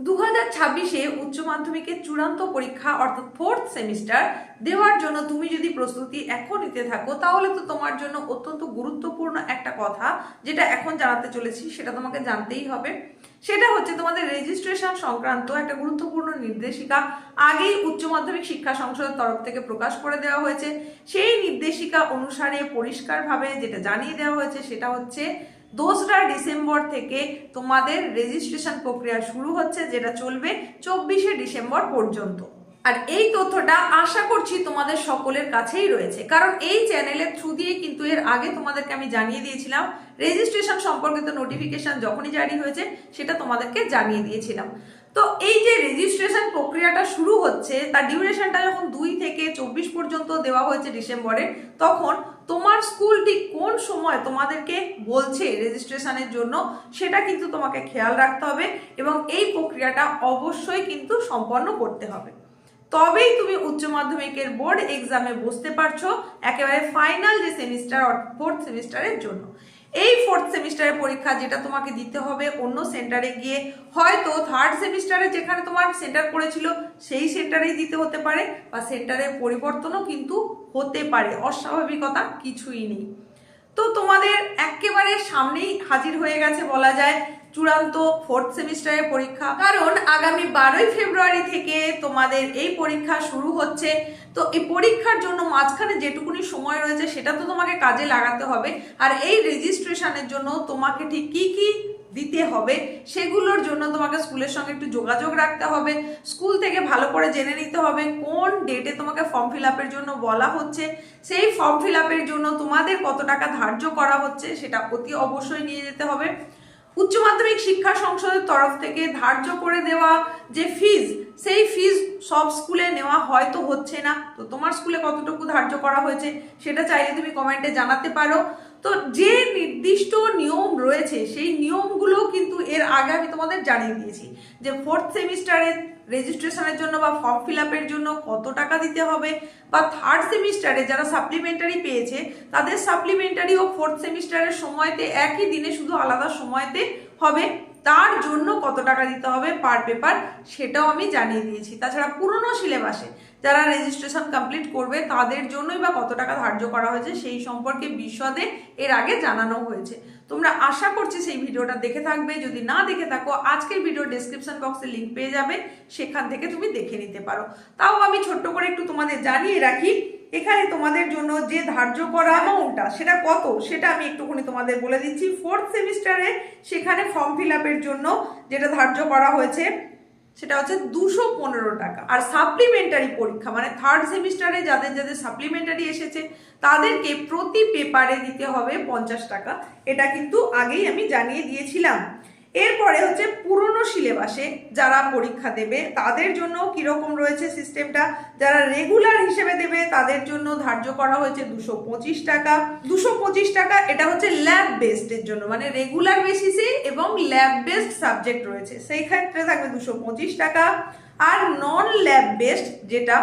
দু হাজার ছাব্বিশে উচ্চ মাধ্যমিকের চূড়ান্ত পরীক্ষা, অর্থাৎ ফোর্থ সেমিস্টার দেওয়ার জন্য তুমি যদি প্রস্তুতি এখন নিতে থাকো, তাহলে তো তোমার জন্য অত্যন্ত গুরুত্বপূর্ণ একটা কথা, যেটা এখন জানাতে চলেছি, সেটা তোমাকে জানতেই হবে। সেটা হচ্ছে তোমাদের রেজিস্ট্রেশন সংক্রান্ত একটা গুরুত্বপূর্ণ নির্দেশিকা। আগেই উচ্চ মাধ্যমিক শিক্ষা সংসদের তরফ থেকে প্রকাশ করে দেওয়া হয়েছে। সেই নির্দেশিকা অনুসারে পরিষ্কারভাবে যেটা জানিয়ে দেওয়া হয়েছে, সেটা হচ্ছে দোসরা ডিসেম্বর থেকে তোমাদের রেজিস্ট্রেশন প্রক্রিয়া শুরু হচ্ছে, যেটা চলবে চব্বিশে ডিসেম্বর পর্যন্ত। আর এই তথ্যটা আশা করছি তোমাদের সকলের কাছেই রয়েছে। কারণ এই চ্যানেলের থ্রু দিয়ে কিন্তু এর আগে তোমাদেরকে আমি জানিয়ে দিয়েছিলাম রেজিস্ট্রেশন সম্পর্কিত নোটিফিকেশন যখনই জারি হয়েছে, সেটা তোমাদেরকে জানিয়ে দিয়েছিলাম। তো এই যে রেজিস্ট্রেশন প্রক্রিয়াটা শুরু হচ্ছে, তার ডিউরেশনটা যখন দুই থেকে চব্বিশ পর্যন্ত দেওয়া হয়েছে ডিসেম্বরে, তখন তোমার স্কুল ঠিক কোন সময় তোমাদেরকে বলছে রেজিস্ট্রেশনের জন্য, সেটা কিন্তু তোমাকে খেয়াল রাখতে হবে এবং এই প্রক্রিয়াটা অবশ্যই কিন্তু সম্পন্ন করতে হবে। তবেই তুমি উচ্চ মাধ্যমিকের বোর্ড এক্সামে বসতে পারছ, একেবারে ফাইনাল যে সেমিস্টার ফোর্থ সেমিস্টারের জন্য। এই ফোর্থ সেমিস্টারের পরীক্ষা যেটা তোমাকে দিতে হবে, অন্য সেন্টারে গিয়ে হয়তো থার্ড সেমিস্টারে যেখানে তোমার সেন্টার পড়েছিল সেই সেন্টারেই দিতে হতে পারে বা সেন্টারের পরিবর্তনও কিন্তু হতে পারে, অস্বাভাবিকতা কিছুই নেই। তো তোমাদের একেবারে সামনেই হাজির হয়ে গেছে বলা যায় চূড়ান্ত ফোর্থ সেমিস্টারের পরীক্ষা। কারণ আগামী বারোই ফেব্রুয়ারি থেকে তোমাদের এই পরীক্ষা শুরু হচ্ছে। তো এই পরীক্ষার জন্য মাঝখানে যেটুকুনি সময় রয়েছে, সেটা তো তোমাকে কাজে লাগাতে হবে। আর এই রেজিস্ট্রেশনের জন্য তোমাকে ঠিক কি কি দিতে হবে, সেগুলোর জন্য তোমাকে স্কুলের সঙ্গে একটু যোগাযোগ রাখতে হবে। স্কুল থেকে ভালো করে জেনে নিতে হবে কোন ডেটে তোমাকে ফর্ম ফিল আপের জন্য বলা হচ্ছে। সেই ফর্ম ফিল আপের জন্য তোমাদের কত টাকা ধার্য করা হচ্ছে, সেটা অতি অবশ্যই নিয়ে যেতে হবে। উচ্চ মাধ্যমিক শিক্ষা সংসদের তরফ থেকে ধার্য করে দেওয়া যে ফিজ সেই ফিজ সব স্কুলে নেওয়া হয়তো হচ্ছে না। তো তোমার স্কুলে কতটুকু ধার্য করা হয়েছে সেটা চাইলে তুমি কমেন্টে জানাতে পারো। তো যে নির্দিষ্ট নিয়ম রয়েছে, সেই নিয়মগুলো কিন্তু এর আগে আমি তোমাদের জানিয়ে দিয়েছি যে ফোর্থ সেমিস্টারের রেজিস্ট্রেশনের জন্য বা ফর্ম ফিল জন্য কত টাকা দিতে হবে? বা থার্ড সেমিস্টারে যারা সাপ্লিমেন্টারি পেয়েছে, তাদের সাপ্লিমেন্টারি ও ফোর্থ সেমিস্টারের সময়তে একই দিনে শুধু আলাদা সময়তে হবে। তার জন্য কত টাকা দিতে হবে পার পেপার সেটাও আমি জানিয়ে দিয়েছি। তাছাড়া পুরনো সিলেবাসে যারা রেজিস্ট্রেশন কমপ্লিট করবে, তাদের জন্যই বা কত টাকা ধার্য করা হয়েছে সেই সম্পর্কে বিশদে এর আগে জানানো হয়েছে। তোমরা আশা করছি সেই ভিডিওটা দেখে থাকবে। যদি না দেখে থাকো, আজকের ভিডিও ডেসক্রিপশন বক্সে লিঙ্ক পেয়ে যাবে। সেখান থেকে তুমি দেখে নিতে পারো। তাও আমি ছোট্ট করে একটু তোমাদের জানিয়ে রাখি, এখানে তোমাদের জন্য যে ধার্য করা অ্যামাউন্টটা সেটা কত, সেটা আমি একটুখানি তোমাদের বলে দিচ্ছি। ফোর্থ সেমিস্টারে সেখানে ফর্ম ফিল জন্য যেটা ধার্য করা হয়েছে সেটা হচ্ছে দুশো পনেরো টাকা। আর সাপ্লিমেন্টারি পরীক্ষা মানে থার্ড সেমিস্টারে যাদের যাদের সাপ্লিমেন্টারি এসেছে, তাদেরকে প্রতি পেপারে দিতে হবে পঞ্চাশ টাকা। এটা কিন্তু আগেই আমি জানিয়ে দিয়েছিলাম। এরপরে হচ্ছে পুরনো সিলেবাসে যারা পরীক্ষা দেবে, তাদের জন্য কীরকম রয়েছে সিস্টেমটা? যারা রেগুলার হিসেবে দেবে, তাদের জন্য ধার্য করা হয়েছে দুশো পঁচিশ টাকা। দুশো পঁচিশ টাকা, এটা হচ্ছে ল্যাব বেসডের জন্য মানে রেগুলার বেসিসে এবং ল্যাব বেসড সাবজেক্ট রয়েছে। সেই ক্ষেত্রে থাকবে দুশো পঁচিশ টাকা। আর নন ল্যাব বেসড যেটা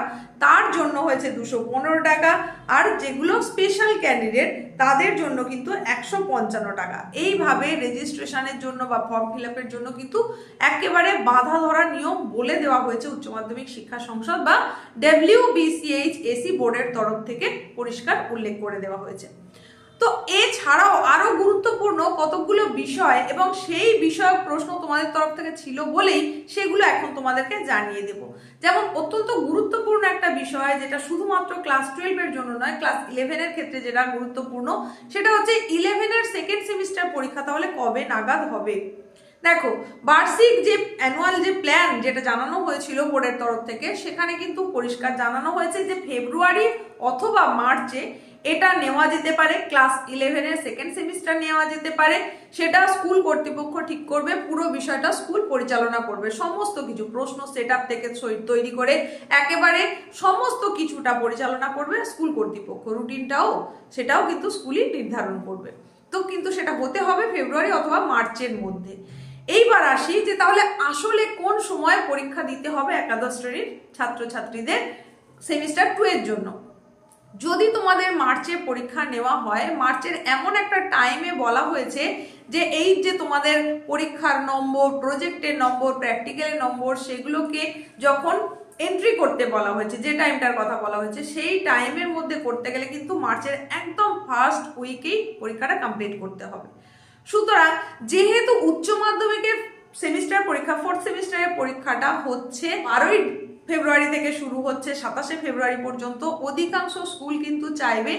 তার জন্য হয়েছে দুশো পনেরো টাকা, আর যেগুলো স্পেশাল ক্যান্ডিডেট তাদের জন্য কিন্তু একশো পঞ্চান্ন টাকা। এইভাবে রেজিস্ট্রেশনের জন্য বা ফর্ম ফিল জন্য কিন্তু একেবারে বাধা ধরা নিয়ম বলে দেওয়া হয়েছে উচ্চ মাধ্যমিক শিক্ষা সংসদ বা ডব্লিউ বিসিএইচ এসি বোর্ডের তরফ থেকে পরিষ্কার উল্লেখ করে দেওয়া হয়েছে। তো এছাড়াও আরও গুরুত্বপূর্ণ কতগুলো বিষয় এবং সেই বিষয়ক প্রশ্ন তোমাদের তরফ থেকে ছিল বলেই সেগুলো এখন তোমাদেরকে জানিয়ে দেব। যেমন অত্যন্ত গুরুত্বপূর্ণ একটা বিষয় যেটা শুধুমাত্র ক্লাস টুয়েলভের জন্য নয়, ক্লাস ইলেভেনের ক্ষেত্রে যেটা গুরুত্বপূর্ণ, সেটা হচ্ছে ইলেভেনের সেকেন্ড সেমিস্টার পরীক্ষা তাহলে কবে নাগাদ হবে? দেখো, বার্ষিক যে অ্যানুয়াল যে প্ল্যান যেটা জানানো হয়েছিল বোর্ডের তরফ থেকে, সেখানে কিন্তু পরিষ্কার জানানো হয়েছে যে ফেব্রুয়ারি অথবা মার্চে এটা নেওয়া যেতে পারে ক্লাস ইলেভেনের সেকেন্ড সেমিস্টার নেওয়া যেতে পারে, সেটা স্কুল কর্তৃপক্ষ ঠিক করবে, পুরো বিষয়টা স্কুল পরিচালনা করবে। সমস্ত কিছু, প্রশ্ন সেট থেকে তৈরি করে একেবারে সমস্ত কিছুটা পরিচালনা করবে স্কুল কর্তৃপক্ষ। রুটিনটাও সেটাও কিন্তু স্কুলই নির্ধারণ করবে। তো কিন্তু সেটা হতে হবে ফেব্রুয়ারি অথবা মার্চের মধ্যে। এইবার আসি যে তাহলে আসলে কোন সময় পরীক্ষা দিতে হবে একাদশ শ্রেণির ছাত্রছাত্রীদের সেমিস্টার টু এর জন্য। যদি তোমাদের মার্চে পরীক্ষা নেওয়া হয়, মার্চের এমন একটা টাইমে বলা হয়েছে যে এই যে তোমাদের পরীক্ষার নম্বর প্রজেক্টের নম্বর প্র্যাকটিক্যালের নম্বর, সেগুলোকে যখন এন্ট্রি করতে বলা হয়েছে, যে টাইমটার কথা বলা হয়েছে, সেই টাইমের মধ্যে করতে গেলে কিন্তু মার্চের একদম ফার্স্ট উইকেই পরীক্ষাটা কমপ্লিট করতে হবে। সুতরাং যেহেতু উচ্চ মাধ্যমিকের সেমিস্টার পরীক্ষা ফোর্থ সেমিস্টারের পরীক্ষাটা হচ্ছে বারোই ফেব্রুয়ারি থেকে শুরু হচ্ছে, সাতাশে ফেব্রুয়ারি পর্যন্ত। অধিকাংশ স্কুল কিন্তু চাইবে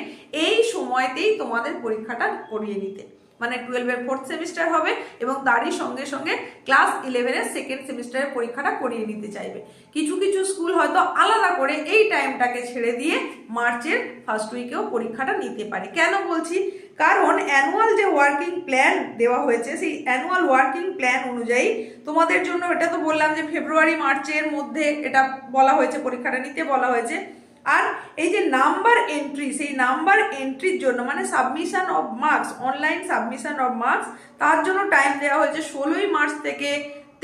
এই সময়তেই তোমাদের পরীক্ষাটা করিয়ে নিতে। মানে টুয়েলভের ফোর্থ সেমিস্টার হবে এবং তারই সঙ্গে সঙ্গে ক্লাস ইলেভেনের সেকেন্ড সেমিস্টারের পরীক্ষাটা করিয়ে নিতে চাইবে। কিছু কিছু স্কুল হয়তো আলাদা করে এই টাইমটাকে ছেড়ে দিয়ে মার্চের ফার্স্ট উইকেও পরীক্ষাটা নিতে পারে। কেন বলছি? কারণ অ্যানুয়াল যে ওয়ার্কিং প্ল্যান দেওয়া হয়েছে, সেই অ্যানুয়াল ওয়ার্কিং প্ল্যান অনুযায়ী তোমাদের জন্য, এটা তো বললাম যে ফেব্রুয়ারি মার্চের মধ্যে এটা বলা হয়েছে, পরীক্ষাটা নিতে বলা হয়েছে। আর এই যে নাম্বার এন্ট্রি সেই নাম্বার এন্ট্রির জন্য মানে submission of marks online submission of marks তার জন্য টাইম দেওয়া হয়েছে ষোলোই মার্চ থেকে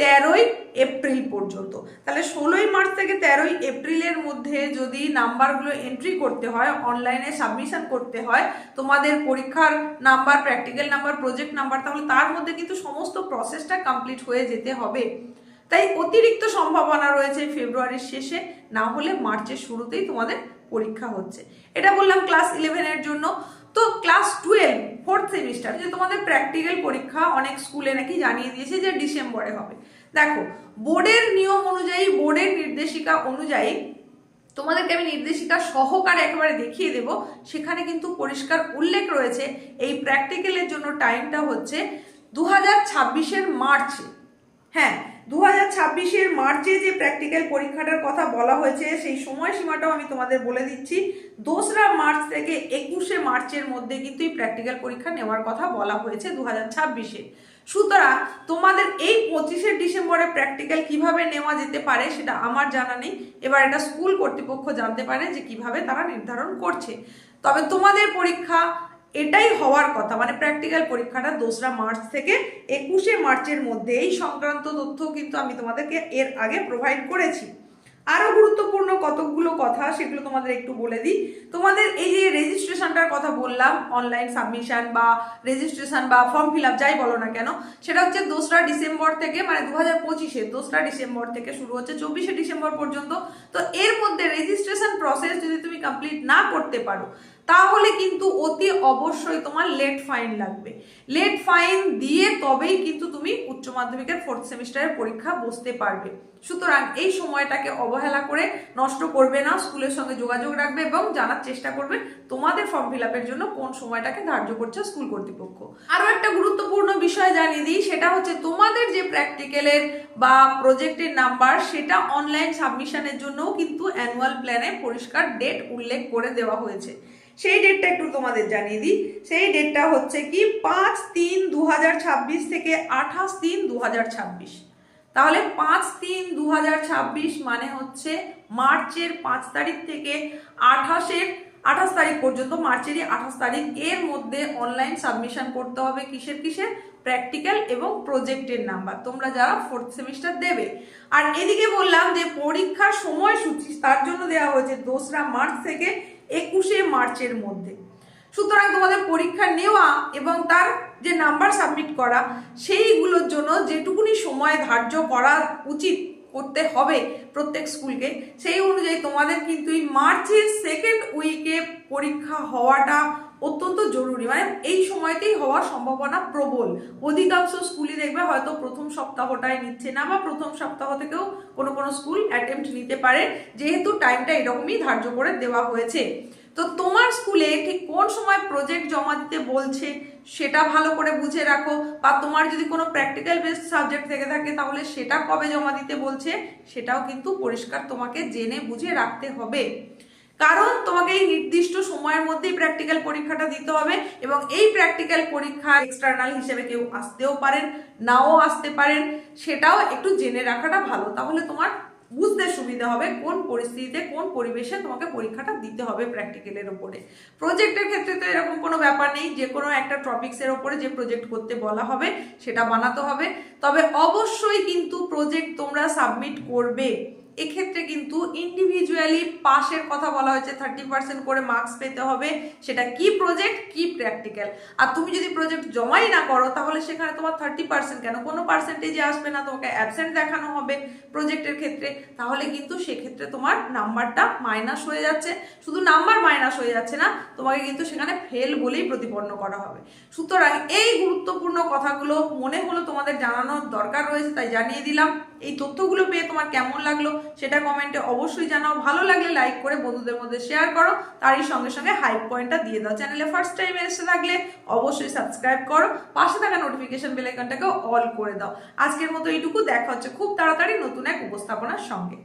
তেরোই এপ্রিল পর্যন্ত। তাহলে ষোলোই মার্চ থেকে তেরোই এপ্রিলের মধ্যে যদি নাম্বারগুলো এন্ট্রি করতে হয় অনলাইনে সাবমিশন করতে হয়, তোমাদের পরীক্ষার number practical number project number তাহলে তার মধ্যে কিন্তু সমস্ত প্রসেসটা কমপ্লিট হয়ে যেতে হবে। তাই অতিরিক্ত সম্ভাবনা রয়েছে ফেব্রুয়ারির শেষে, না হলে মার্চের শুরুতেই তোমাদের পরীক্ষা হচ্ছে। এটা বললাম ক্লাস ইলেভেনের জন্য। তো ক্লাস টুয়েলভ ফোর্থ সেমিস্টার যে তোমাদের প্র্যাকটিক্যাল পরীক্ষা অনেক স্কুলে নাকি জানিয়ে দিয়েছে যে ডিসেম্বরে হবে। দেখো, বোর্ডের নিয়ম অনুযায়ী, বোর্ডের নির্দেশিকা অনুযায়ী তোমাদেরকে আমি নির্দেশিকা সহকারে একেবারে দেখিয়ে দেব। সেখানে কিন্তু পরিষ্কার উল্লেখ রয়েছে, এই প্র্যাকটিক্যালের জন্য টাইমটা হচ্ছে দু হাজার মার্চে। হ্যাঁ দু হাজার ছাব্বিশের মার্চে যে প্র্যাকটিক্যাল পরীক্ষাটার কথা বলা হয়েছে, সেই সময়সীমাটাও আমি তোমাদের বলে দিচ্ছি। দোসরা মার্চ থেকে একুশে মার্চের মধ্যে কিন্তু এই প্র্যাকটিক্যাল পরীক্ষা নেওয়ার কথা বলা হয়েছে দু হাজার ছাব্বিশে। সুতরাং তোমাদের এই পঁচিশে ডিসেম্বরে প্র্যাকটিক্যাল কীভাবে নেওয়া যেতে পারে সেটা আমার জানা নেই। এবার এটা স্কুল কর্তৃপক্ষ জানতে পারে যে কীভাবে তারা নির্ধারণ করছে। তবে তোমাদের পরীক্ষা এটাই হওয়ার কথা। মানে প্র্যাকটিক্যাল পরীক্ষাটা দোসরা মার্চ থেকে একুশে মার্চের মধ্যে এই সংক্রান্ত তথ্য কিন্তু আমি তোমাদেরকে এর আগে প্রোভাইড করেছি। আরও গুরুত্বপূর্ণ কতকগুলো কথা সেগুলো তোমাদের একটু বলে দিই। তোমাদের এই যে রেজিস্ট্রেশনটার কথা বললাম অনলাইন সাবমিশন বা রেজিস্ট্রেশন বা ফর্ম ফিল আপ যাই বলো না কেন, সেটা হচ্ছে দোসরা ডিসেম্বর থেকে মানে দু হাজার পঁচিশে, দোসরা ডিসেম্বর থেকে শুরু হচ্ছে, চব্বিশে ডিসেম্বর পর্যন্ত। তো এর মধ্যে রেজিস্ট্রেশন প্রসেস যদি তুমি কমপ্লিট না করতে পারো তাহলে কিন্তু অতি অবশ্যই তোমার লেট ফাইন লাগবে। লেট ফাইন দিয়ে তবেই কিন্তু তুমি উচ্চ মাধ্যমিকের ফোর্থ সেমিস্টারের পরীক্ষা বসতে পারবে। সুতরাং এই সময়টাকে অবহেলা করে নষ্ট করবে না, স্কুলের সঙ্গে যোগাযোগ রাখবে এবং জানার চেষ্টা করবে তোমাদের ফর্ম ফিল জন্য কোন সময়টাকে ধার্য করছে স্কুল কর্তৃপক্ষ। আরও একটা গুরুত্বপূর্ণ বিষয় জানিয়ে দিই, সেটা হচ্ছে তোমাদের যে প্র্যাকটিক্যালের বা প্রজেক্টের নাম্বার সেটা অনলাইন সাবমিশনের জন্যও কিন্তু অ্যানুয়াল প্ল্যানে পরিষ্কার ডেট উল্লেখ করে দেওয়া হয়েছে। সেই ডেটটা একটু তোমাদের জানিয়ে দিই। সেই ডেটটা হচ্ছে কি পাঁচ তিন দু থেকে আঠাশ তিন দু তাহলে পাঁচ তিন দু মানে হচ্ছে মার্চের পাঁচ তারিখ থেকে আঠাশের, আঠাশ তারিখ পর্যন্ত মার্চেরই আঠাশ তারিখ এর মধ্যে অনলাইন সাবমিশন করতে হবে কিসের কিসের? প্র্যাকটিক্যাল এবং প্রজেক্টের নাম্বার তোমরা যারা ফোর্থ সেমিস্টার দেবে। আর এদিকে বললাম যে পরীক্ষার সময়সূচি তার জন্য দেওয়া হয়েছে দোসরা মার্চ থেকে একুশে মার্চের মধ্যে। সুতরাং তোমাদের পরীক্ষা নেওয়া এবং তার যে নাম্বার সাবমিট করা, সেইগুলোর জন্য যেটুকুনি সময় ধার্য করা উচিত করতে হবে প্রত্যেক স্কুলকে, সেই অনুযায়ী তোমাদের কিন্তু এই মার্চের সেকেন্ড উইকে পরীক্ষা হওয়াটা অত্যন্ত জরুরি। মানে এই সময়তেই হওয়ার সম্ভাবনা প্রবল। অধিকাংশ স্কুলই দেখবে হয়তো প্রথম সপ্তাহটায় নিচ্ছে না বা প্রথম সপ্তাহ থেকেও কোনো কোনো স্কুল অ্যাটেম্প্ট নিতে পারে। যেহেতু টাইমটা এরকমই ধার্য করে দেওয়া হয়েছে। তো তোমার স্কুলে ঠিক কোন সময় প্রজেক্ট জমা দিতে বলছে সেটা ভালো করে বুঝে রাখো বা তোমার যদি কোনো প্র্যাকটিক্যাল বেসড সাবজেক্ট থেকে থাকে তাহলে সেটা কবে জমা দিতে বলছে সেটাও কিন্তু পরিষ্কার তোমাকে জেনে বুঝে রাখতে হবে। কারণ তোমাকে এই নির্দিষ্ট সময়ের মধ্যেই প্র্যাকটিক্যাল পরীক্ষাটা দিতে হবে এবং এই প্র্যাকটিক্যাল পরীক্ষা এক্সটার্নাল হিসেবে কেউ আসতেও পারেন, নাও আসতে পারেন। সেটাও একটু জেনে রাখাটা ভালো। তাহলে তোমার বুঝতে সুবিধা হবে কোন পরিস্থিতিতে কোন পরিবেশে তোমাকে পরীক্ষাটা দিতে হবে প্র্যাকটিক্যালের ওপরে। প্রজেক্টের ক্ষেত্রে তো এরকম কোনো ব্যাপার নেই, যে কোনো একটা টপিক্সের ওপরে যে প্রজেক্ট করতে বলা হবে সেটা বানাতে হবে। তবে অবশ্যই কিন্তু প্রজেক্ট তোমরা সাবমিট করবে। এক্ষেত্রে কিন্তু ইন্ডিভিজুয়ালি পাশের কথা বলা হয়েছে থার্টি পার্সেন্ট করে মার্কস পেতে হবে। সেটা কি প্রজেক্ট কি প্র্যাকটিক্যাল আর তুমি যদি প্রজেক্ট জমাই না করো, তাহলে সেখানে তোমার থার্টি পার্সেন্ট কেন? কোনো পার্সেন্টেজে আসবে না, তোমাকে অ্যাবসেন্ট দেখানো হবে প্রজেক্টের ক্ষেত্রে। তাহলে কিন্তু সেক্ষেত্রে তোমার নাম্বারটা মাইনাস হয়ে যাচ্ছে। শুধু নাম্বার মাইনাস হয়ে যাচ্ছে না, তোমাকে কিন্তু সেখানে ফেল বলেই প্রতিপন্ন করা হবে। সুতরাং এই গুরুত্বপূর্ণ কথাগুলো মনে হলো তোমাদের জানানোর দরকার রয়েছে, তাই জানিয়ে দিলাম। এই তথ্যগুলো পেয়ে তোমার কেমন লাগল? সেটা কমেন্টে অবশ্যই জানাও। ভালো লাগলে লাইক করে বন্ধুদের মধ্যে শেয়ার করো। তারই সঙ্গে সঙ্গে হাইপ পয়েন্টটা দিয়ে দাও। চ্যানেলে ফার্স্ট টাইম এসে থাকলে অবশ্যই সাবস্ক্রাইব করো। পাশে থাকা নোটিফিকেশন বেলাইকনটাকেও অল করে দাও। আজকের মতো এইটুকু। দেখা হচ্ছে খুব তাড়াতাড়ি নতুন এক উপস্থাপনার সঙ্গে।